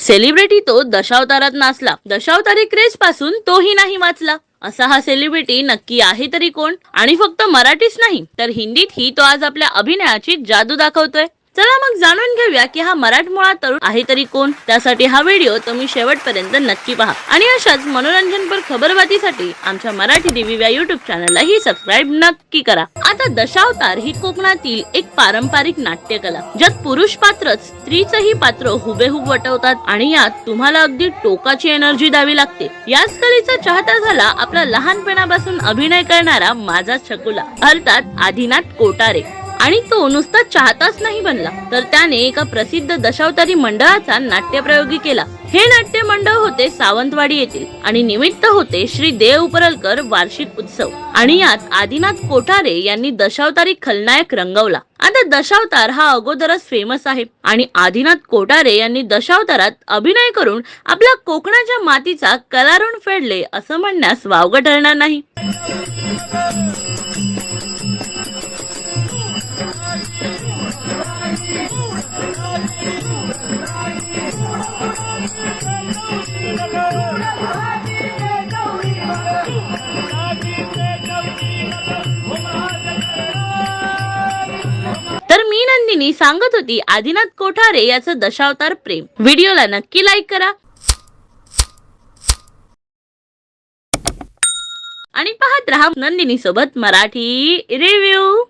Celebrity तो दशावतारात नाचला. दशावतारी क्रेजपासून तोही नाही वाचला. असा हा सेलिब्रिटी नक्की आहे तरी कोण? आणि फक्त मराठीच नाही तर हिंदीत ही तो आज आपल्या अभिनयाची जादू दाखवतोय. चला मग जाणून घेऊया की हा मराठमोळा तरुण आहे तरी कोण? त्यासाठी हा व्हिडिओ तुम्ही शेवटपर्यंत नक्की पहा. आणि अशाच मनोरंजनपर खबरबातीसाठी आमच्या मराठी दिव्या या युट्यूब चॅनललाही सबस्क्राईब नक्की करा. आता दशावतार ही कोकणातील एक पारंपरिक नाट्यकला ज्यात पुरुष पात्रच स्त्रीचंही पात्र हुबेहूब वटवतात आणि यात तुम्हाला अगदी टोकाची एनर्जी द्यावी लागते. याच कलेचा चाहता झाला आपला लहानपणापासून अभिनय करणारा माझा छकुला अर्थात आदिनाथ कोटारे. आणि तो नुसता चाहताच नाही बनला. तर त्याने एका प्रसिद्ध दशावतारी मंडळाचा नाट्यप्रयोगी केला. हे नाट्य मंडळ होते सावंतवाडी येथील आणि निमित्त होते श्री देव उपरलकर वार्षिक उत्सव. आणि यात आदिनाथ कोठारे यांनी दशावतारी खलनायक रंगवला. आता दशावतार हा अगोदरच फेमस आहे आणि आदिनाथ कोठारे यांनी दशावतारात अभिनय करून आपल्या कोकणाच्या मातीचा कलारुण फेडले असं म्हणण्यास वावगं ठरणार नाही. नंदिनी सांगत होती आदिनाथ कोठारे याचं दशावतार प्रेम. व्हिडिओला नक्की लाईक करा. आणि पाहत राहा नंदिनी सोबत मराठी रिव्ह्यू